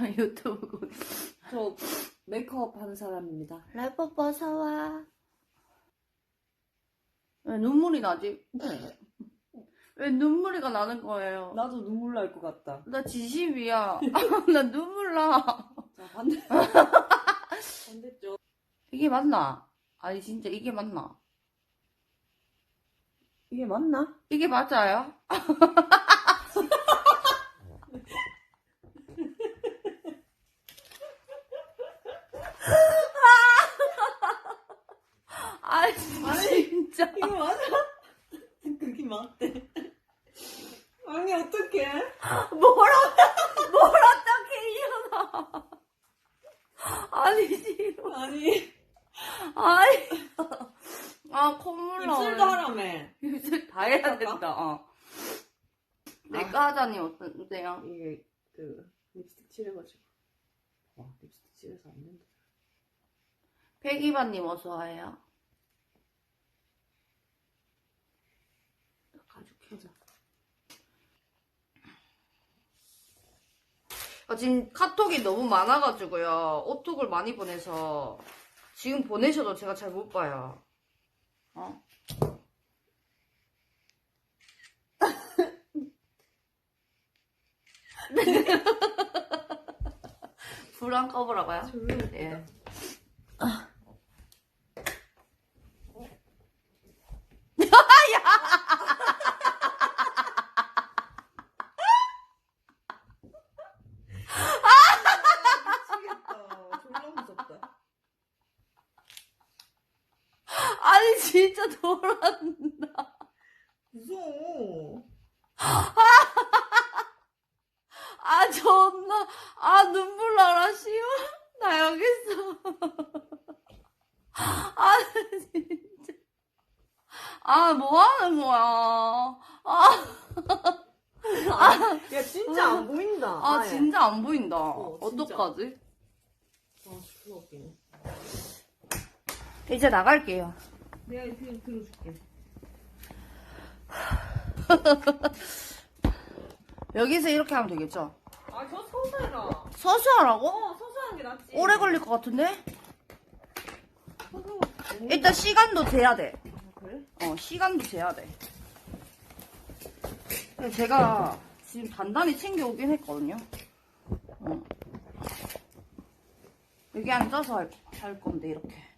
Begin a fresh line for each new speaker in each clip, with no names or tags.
유튜브
저 메이크업 하는 사람입니다.
래퍼 벗어와 왜 눈물이 나지? 왜 눈물이가 나는 거예요?
나도 눈물 날 것 같다.
나 지심이야 나 눈물 나
자, 반대. 반대쪽.
이게 맞나? 아니 진짜 이게 맞나?
이게 맞나?
이게 맞아요? 아 진짜
이거 맞아? 그게 맞대. 아니, 어떡해?
뭘, 어- 뭘 어떻게 일어나 아니 싫어
아니,
아니 아 콧물 나
입술도 하라며.
입술 다 해야 된다 어. 내가 하자니 어떠세요?
이게, 그, 립스틱 칠해가지고. 와, 립스틱 칠해서 안 된다.
백이반님 어서 와요
가죽 켜자.
아, 지금 카톡이 너무 많아가지고요. 오톡을 많이 보내서 지금 보내셔도 제가 잘 못 봐요. 어? 불안 꺼보라고요?
조용히.
예.
미치겠다. 졸라 무섭다.
아니 진짜 돌았나?
무서워.
아 존나 아 눈물 나라 씨발 나 여기 있어 아 진짜 아 뭐하는 거야 아,
야, 진짜 안 보인다.
아
아예.
진짜 안 보인다
어,
어,
진짜.
떡하지
아, 졸라 웃기네.
이제 나갈게요
내가 그냥 들어줄게.
여기서 이렇게 하면 되겠죠
아, 저 서서해라.
서서 하라고?
어, 서서 하는 게 낫지.
오래 걸릴 것 같은데?
서서.
일단 시간도 재야 돼
아, 그래?
어, 시간도 재야 돼. 근데 제가 지금 단단히 챙겨오긴 했거든요. 어. 여기 앉아서 할, 할 건데, 이렇게.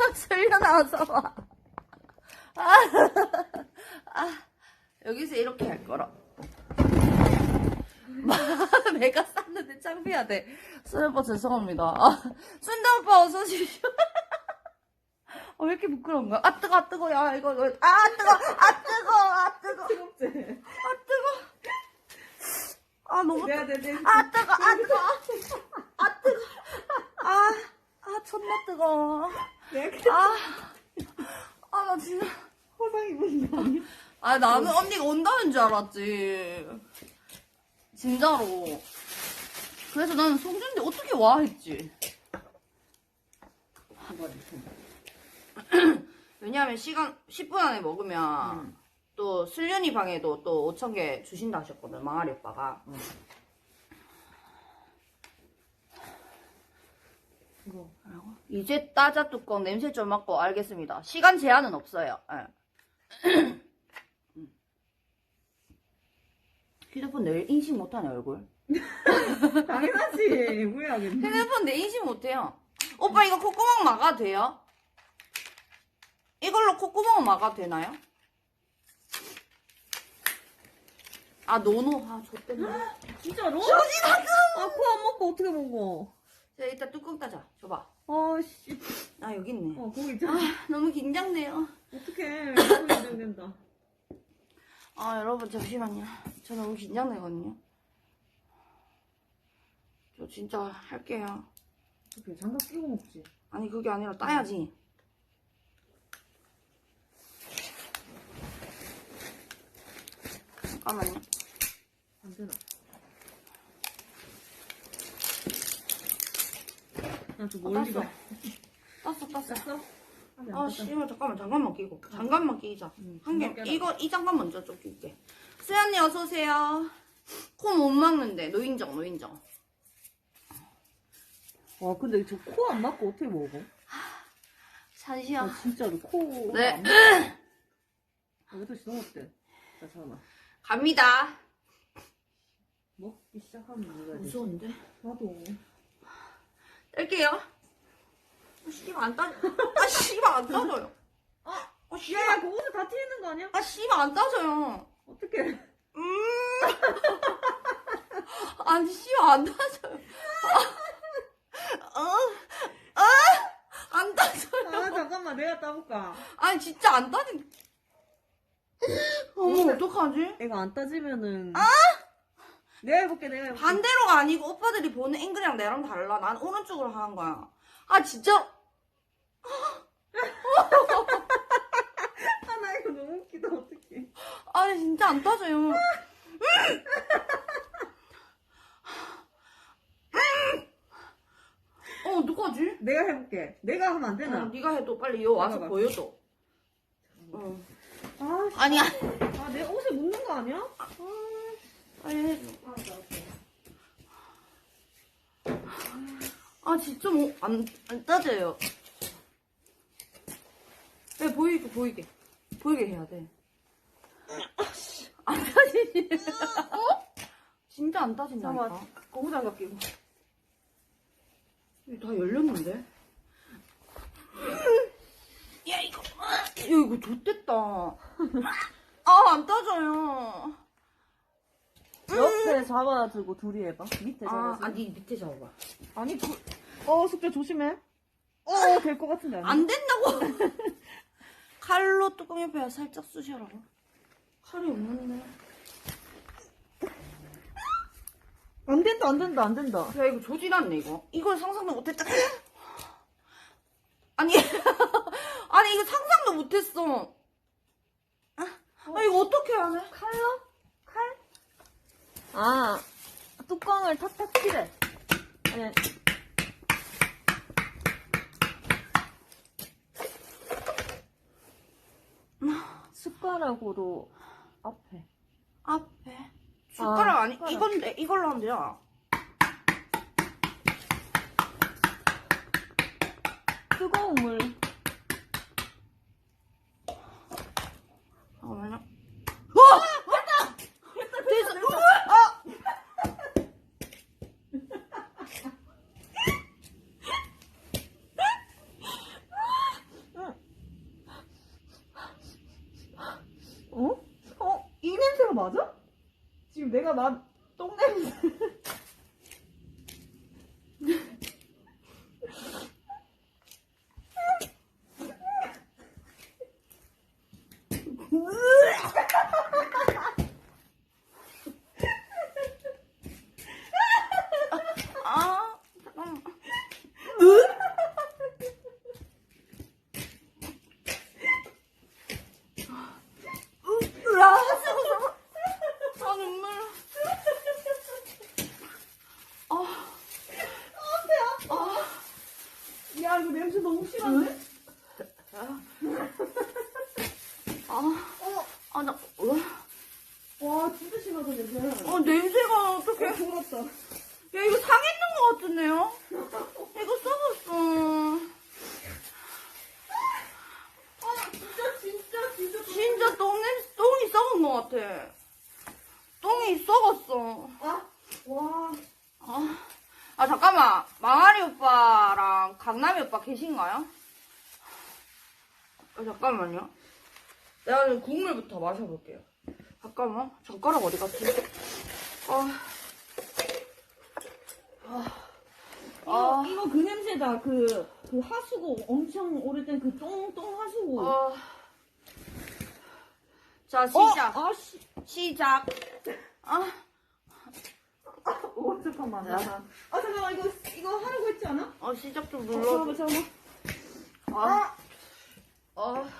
어, 그래, 그래.
설려 나와서 와. 아, 아, 여기서 이렇게 할 거라. 내가 쌌는데 창피하대. 순 오빠 죄송합니다. 아, 순대 오빠 어서 오십시오. 어, 왜 이렇게 부끄러운 거야? 아, 뜨거, 아, 뜨거, 야, 이거, 이거. 아, 뜨거, 아, 뜨거, 아, 뜨거,
뜨겁지?
아, 뜨거. 아, 너무
내.
아 뜨거 아 뜨거 아 뜨거 아, 아 존나 뜨거
내가
아아 나 진짜
화상 입은 거 아니야?
아 나는 언니가 온다는 줄 알았지. 진짜로. 그래서 나는 송준대 어떻게 와 했지? 왜냐하면 시간 10분 안에 먹으면
음.
또 슬륜이 방에도 또 5천 개 주신다 하셨거든 망아리 오빠가.
이거.
이제 따자 뚜껑 냄새 좀 맡고 알겠습니다. 시간 제한은 없어요. 예. 음. 휴대폰 내 인식 못하네 얼굴.
당연하지. 후회하겠네.
휴대폰 내 인식 못해요. 오빠 이거 콧구멍 막아도 돼요? 이걸로 콧구멍 막아도 되나요? 아 노노 아 좋댔네.
진짜로? 아, 코 안 먹고 어떻게 먹어?
자 일단 뚜껑 따자. 줘봐.
아, 씨.
아 여기 있네.
어, 거기 있잖아.
아 너무 긴장돼요.
어떡해. 너무 긴장된다.
아 여러분 잠시만요 저 너무 긴장되거든요 저 진짜 할게요
어떡해. 장갑 끼고 먹지.
아니 그게 아니라 따야지 잠깐만요
안 되나? 나저
어,
멀리. 가.
땄어 땄어
아.
씨발 잠깐만 장갑만 끼고 장갑만 끼자
응,
한 개. 이거 이 장갑 먼저 좀 낄게 수연이 어서 오세요 코 못 막는데 노인정 노인정.
와 근데 저 코안 막고 어떻게 먹어?
잠시야.
아 진짜로 코.
네.
안 막고. 여기도 시동 없대. 자 잠깐만.
갑니다.
먹기 시작하면 뭐가 돼?
무서운데?
나도.
뗄게요. 아, 씨발 안 따. 아 씨발 안 따져요. 아, 아 씨발.
야야 그 옷에 다 튀는 거 아니야?
아 씨발 안 따져요.
어떻게?
음. 아니 씨발 안 따져요. 아, 어, 아, 안 따져요.
아 잠깐만 내가 따볼까?
아니 진짜 안 따진. 어머 어떡하지?
이거 안 따지면은. 내가 해볼게 내가 해볼게.
반대로가 아니고 오빠들이 보는 앵글이랑 나랑 달라. 난 오른쪽으로 하는 거야. 아 진짜
아 나 이거 너무 웃기다 어떡해.
아니 진짜 안 따져요. 음! 어 어떡하지?
내가 해볼게. 내가 하면 안
어,
되나?
네가 해도 빨리 여 와서
잠깐만.
보여줘. 어.
아, 씨.
아니야.
아, 내 옷에 묻는 거 아니야?
빨리 해줘. 아 진짜 뭐 안 안 따져요. 네 보이게 보이게 보이게 해야 돼. 안 따지지. 어? 진짜 안 따진다니까.
고무장갑 끼고.
이거 다 열렸는데? 야 이거 야 이거 좋댔다. 아 안 따져요.
옆에 잡아주고 둘이 해봐. 밑에
아,
잡아주고.
아니 밑에 잡아봐.
아니, 그, 어, 숙제 조심해. 어, 될것 같은데. 아니?
안 된다고. 칼로 뚜껑 옆에 살짝 쑤셔라고. 칼이 없는데.
안 된다, 안 된다, 안 된다.
야 이거 조지났네 이거. 이걸 상상도 못했다. 아니 아니 이거 상상도 못했어. 아, 아 이거 어떻게 하네?
칼로? 칼? 아, 뚜껑을 탁탁 치래. 아니, 숟가락으로 앞에.
앞에 숟가락
아,
아, 니. 이건데 이걸로 하면 돼요.
뜨거운 물.
잠깐만요. 와! 됐다! 됐어! 됐어! 아!
어? 어? 이 냄새가 맞아? 지금 내가 난 똥냄새.
아, 잠깐만. 으아, 쓰고 아, 눈물. 아,
야, 이거 냄새 너무 심한데?
아, 아, 나, 어,
와, 진짜 심하다, 냄새.
어, 냄새가 어떡해.
부럽다.
야, 이거 상했는 것 같은데요? 이거 썩었어.
아, 진짜, 진짜, 진짜.
진짜 똥 냄새, 똥이 썩은 것 같아. 똥이 썩었어.
아, 와.
아, 아, 잠깐만. 망아리 오빠랑 강남이 오빠 계신가요? 아, 잠깐만요. 내가 지금 국물부터 마셔볼게요. 잠깐만. 젓가락 어디 갔지? 아.
이거, 이거 그 냄새다. 그, 그 하수구, 엄청 오래된 그 똥, 똥 하수구.
아. 자, 시작.
어? 아, 씨.
시작. 아.
오, 잠깐만.
야.
아, 잠깐만. 이거, 이거 하라고 했지 않아?
어, 시작 좀
어, 잠깐만. 잠깐만.
아. 아.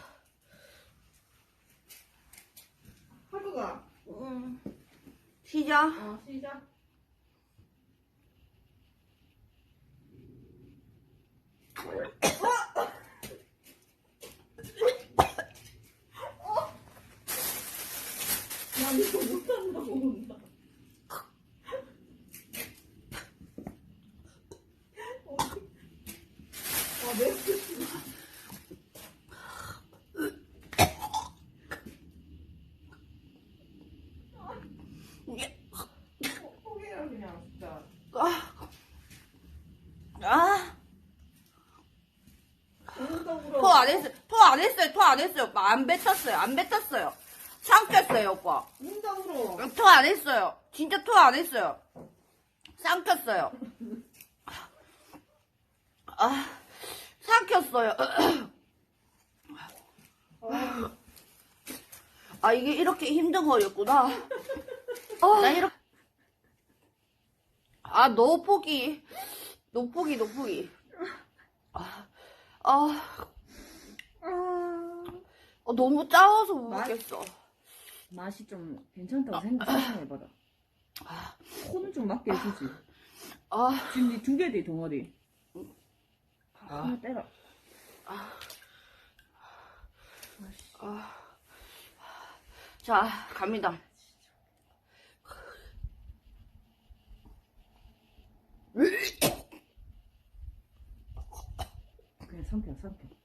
할 거가.
음. 시작.
어, 시작. 야, 이거 못한다고.
했어요. 토 안 했어요. 오빠 안 뱉었어요. 안 뱉었어요. 삼켰어요, 오빠.
인정으로.
토안 했어요. 진짜 토 안 했어요. 삼켰어요. 아, 삼켰어요. 아, 이게 이렇게 힘든 거였구나. 나 이렇게. 아, 노포기. 노포기, 노포기. 아, 아, 어, 너무 짜워서 못
맛-
먹겠어.
맛이 좀 괜찮다고 생각, 생각해봐라. 코는 좀 맞게 해주지.
아,
지금 이두 개지, 덩어리.
아.
하나 때려.
자, 갑니다.
그냥 삼켜, 삼켜.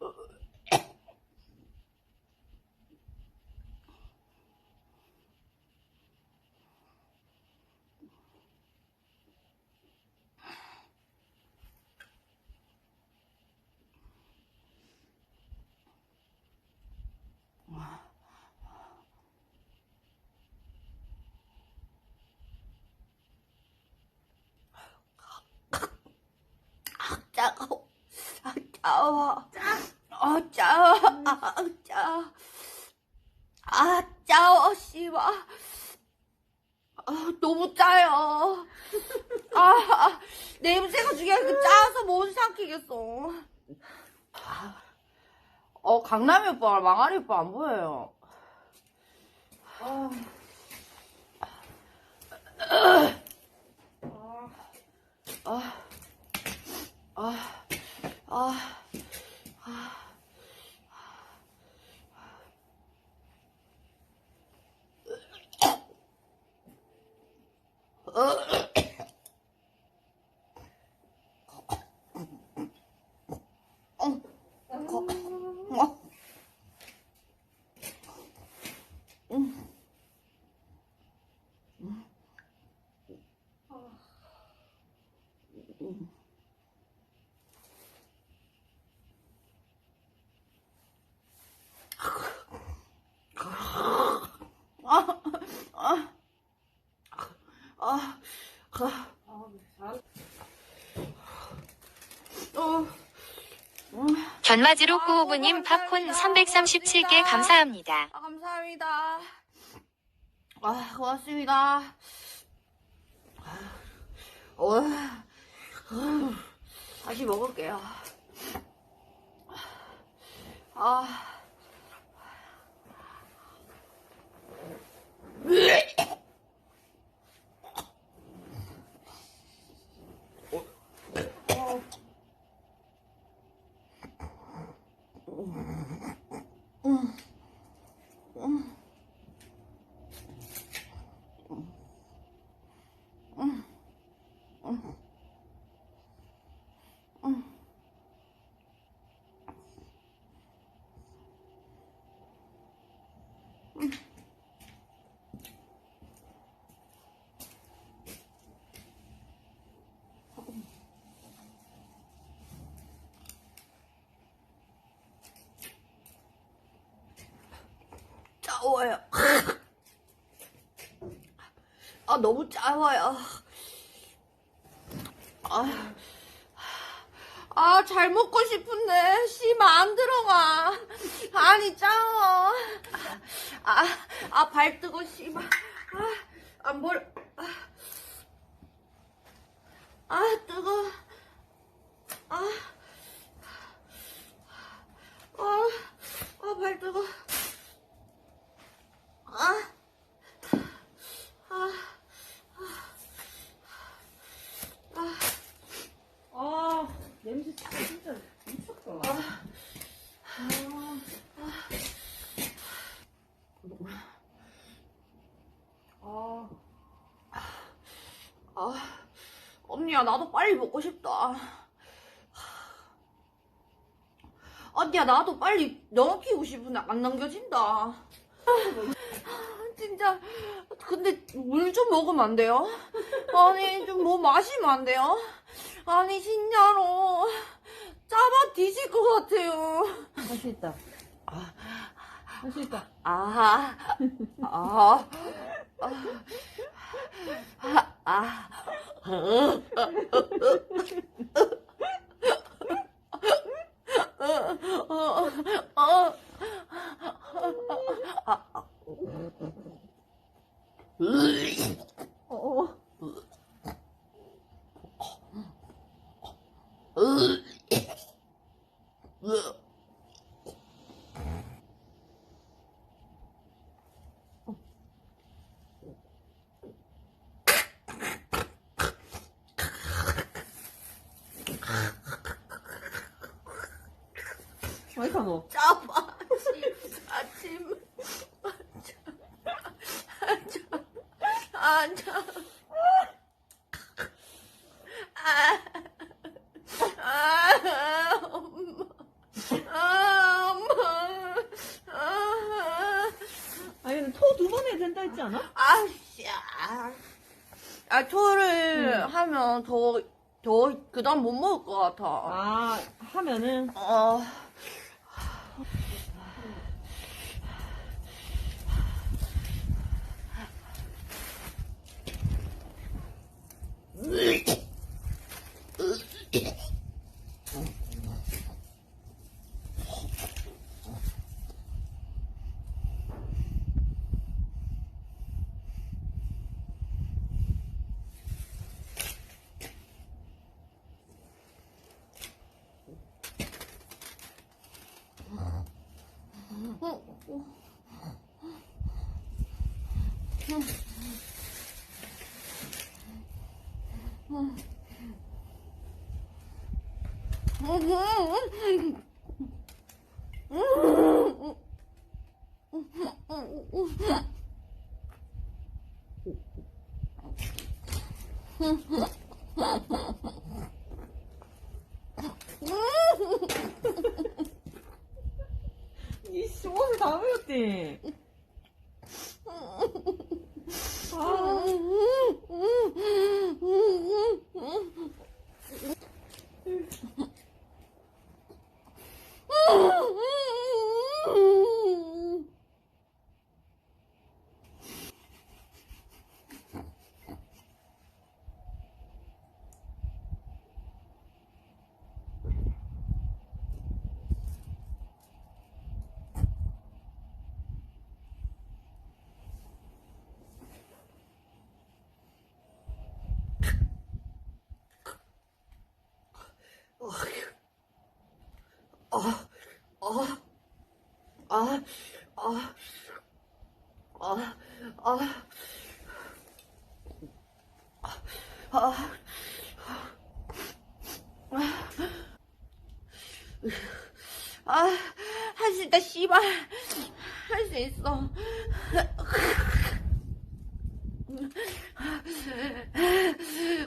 짜고, 아, 짜워. 아, 짜워. 아, 짜워. 아, 짜워, 씨발. 아, 너무 짜요. 아, 아, 냄새가 중요해. 그 짜서 못 삼키겠어. 어, 강남이 오빠, 망아리 오빠 안 보여요.
아.
아, 아, 아, 어. 아, 아, 어,
견마지로 꾸오부님 팝콘 337개 감사합니다.
아, 감사합니다. 아, 고맙습니다. 어, 다시 먹을게요. 아. 짜워요. 아, 너무 짜워요. 아, 아, 잘 먹고 싶은데, 씨발, 안 들어가. 아니, 짜워. 아, 아, 발 뜨고, 씨발. 아, 안 보여. 아, 아, 뜨거. 아, 아, 아, 발 뜨거. 아, 아,
아, 냄새 진짜, 진짜 미쳤다. 아,
아, 언니야, 나도 빨리 먹고 싶다. 언니야, 나도 빨리 넘기고 싶은데 안 넘겨진다. 아, 진짜. 근데 물 좀 먹으면 안 돼요? 아니, 좀 뭐 마시면 안 돼요? 아니, 진짜로. 짜봐 뒤질 것 같아요.
맛있다. 할수 있다.
아, 아, 아, 아,
어, 어. 마이크 안 와.
짜마, 아침, 앉아, 아, 아, 엄마, 아, 엄마, 아,
아니, 토 두 번 해야 된다 했지 않아?
아씨, 아, 아, 토를 하면 더, 더, 그 다음 못 먹을 것 같아.
아, 하면은.
어.
이씨, 옷을 다 흘렸대. 아,
아, 아, 아, 아, 아, 아, 할 수 있다, 씨발. 할 수 있어.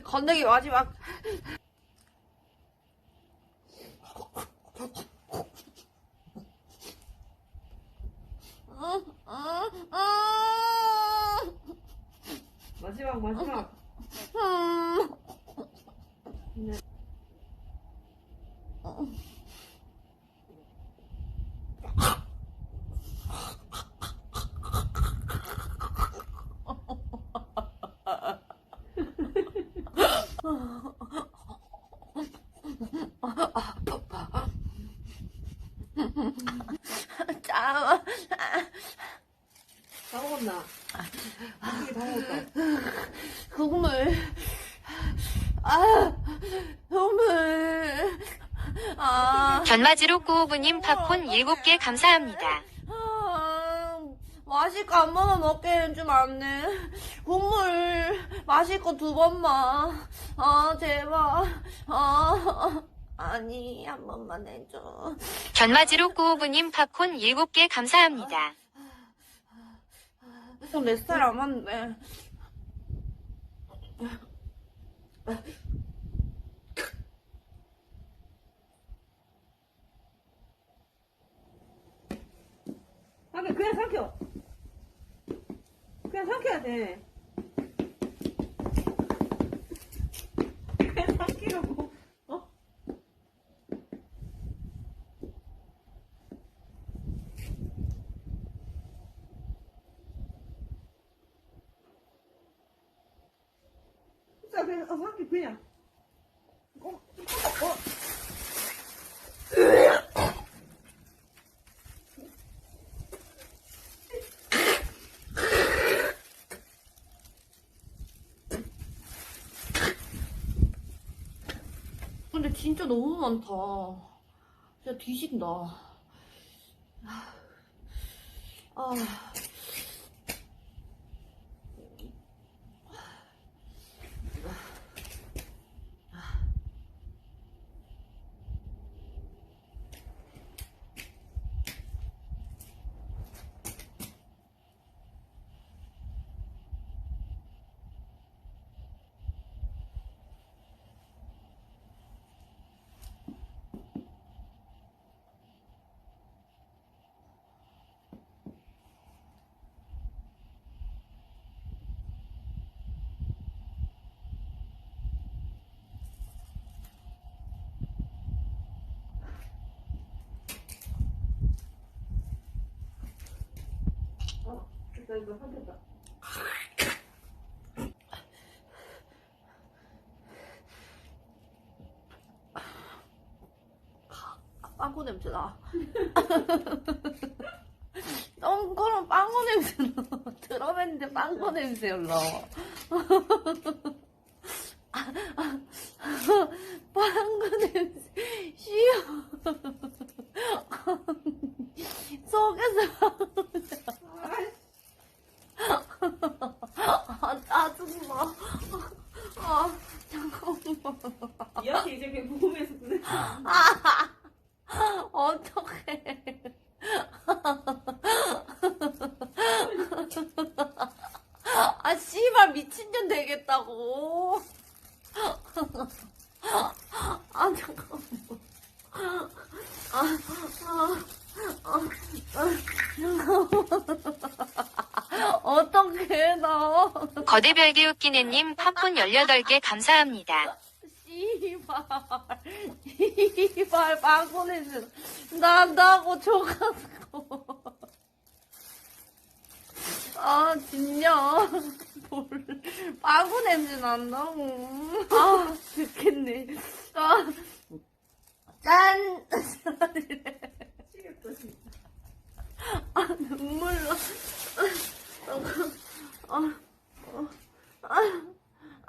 건더기 마지막. 응, 응, 응.
마지막, 마지막.
음. 짜
다 먹었나? 이게 다 먹었다.
국물. 아, 국물. 아,
견마지로 꾸우부님 팝콘 7개 감사합니다.
아, 마실 거한 번만 먹게 좀안 돼. 국물 거두 번만. 아, 제발. 아, 아니, 한 번만 해줘.
견마지로 꾸우부님 팝콘 7개 감사합니다.
좀내 스타일 안
삼켜, 그냥 삼켜. 그냥 삼켜야 돼. 그냥 삼키라고. 어? 진짜 그냥 어, 한개 그냥. 어, 어,
근데 진짜 너무 많다. 진짜 뒤진다. 아. 빵꾸 냄새 나. 똥그런 빵꾸 냄새 나. 들어봤는데 빵꾸 냄새 올라 와. 빵꾸 냄새. 쉬어. 속에서. 아, 짜증나. 아, 잠깐만.
이렇게 이제 그 몸에서 그래.
어떡해. 아, 씨발, 미친년 되겠다고. 아, 잠깐만. 아, 아, 아, 어떡해, 나.
거대별개 웃기네님 팝콘 18개 감사합니다.
씨발, 씨발, 냄새 난다고 줘가지고. 아, 진짜. 뭘, 빵꾸 냄새 난다고. 아, 죽겠네. 아, 짠! 아, 눈물 나.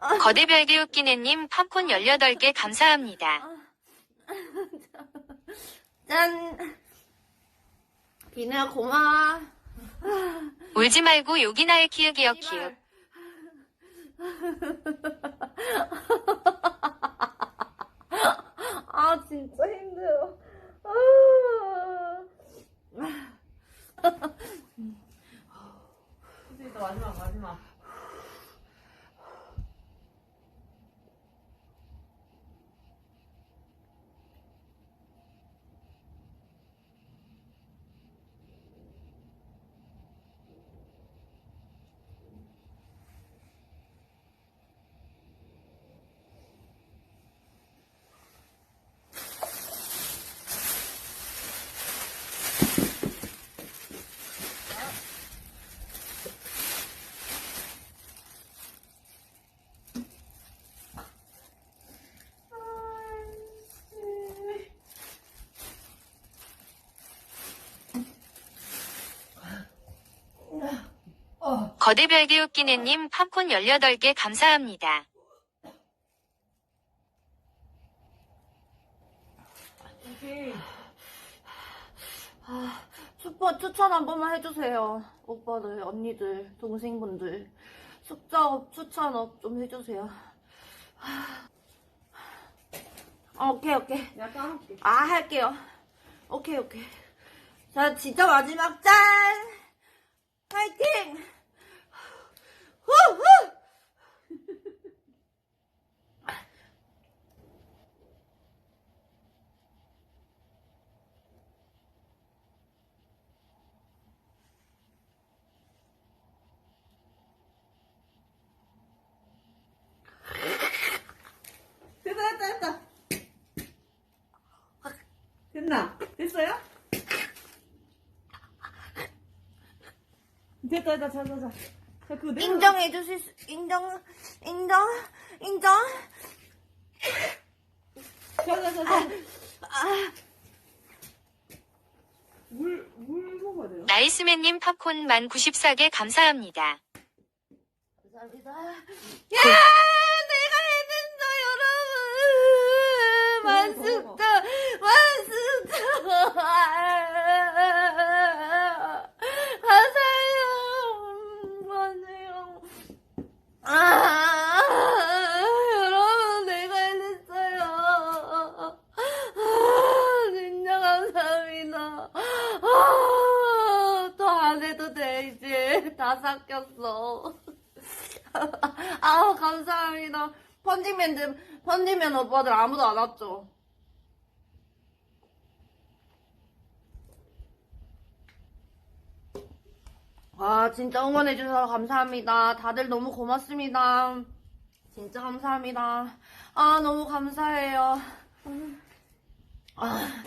아,
거대별개 웃기네님 팝콘 18개 감사합니다.
짠! 비누야, 고마워.
울지 말고 욕이나 해 키읔이여 키읔.
아, 진짜 힘들어. 아.
됐다, 마지막, 마지막.
거대별개 웃기네님 팝콘 18개 감사합니다.
오케이.
아, 슈퍼 추천 한 번만 해주세요. 오빠들, 언니들, 동생분들. 숙자업 추천업 좀 해주세요. 아, 오케이, 오케이.
내가.
아, 할게요. 오케이, 오케이. 자, 진짜 마지막 짠! 파이팅! 후, 후!
됐다, 됐다, 됐다. 됐나? 됐어요? 됐다, 됐다, 자, 자, 자. 자, 그거 내가.
인정해 주실 수, 인정, 인정, 인정?
자 자 자자. 물, 물 먹어야 돼요.
나이스맨님 팝콘 만 94개 감사합니다.
감사합니다. 야, 내가 해낸다, 여러분. 만숙다, 만숙다. 감사해요. 맞아요. 아, 여러분, 내가 해냈어요. 아, 진짜 감사합니다. 아, 더 안 해도 돼, 이제. 다 삭혔어. 아우 감사합니다. 펀딩맨 오빠들 아무도 안 왔죠. 아 진짜 응원해 주셔서 감사합니다. 다들 너무 고맙습니다. 진짜 감사합니다. 아 너무 감사해요. 아